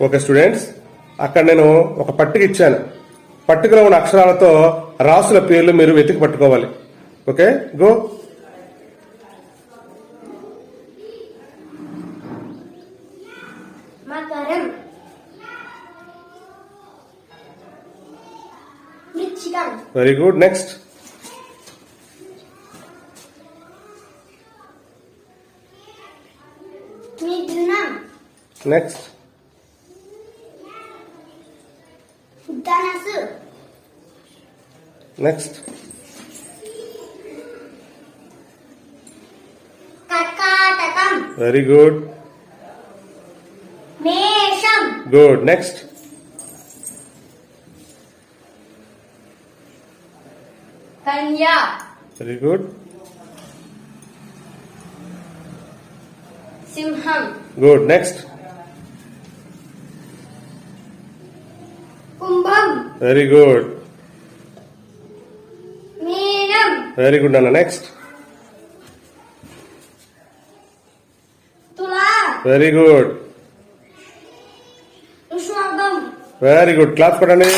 Okay students అక్కడ నేను ఒక పట్టిక ఇచ్చాను. పట్టికలో ఉన్న అక్షరాలతో రాసుల పేర్లు మీరు వెతికి పట్టుకోవాలి. Okay? Go. Very good next next next కర్కాటకం. వెరీ గుడ్ మేషం. గుడ్ నెక్స్ట్ కన్యా. వెరీ గుడ్ సింహం. Good next very good very good అన్న next very good very good class కొట్టండి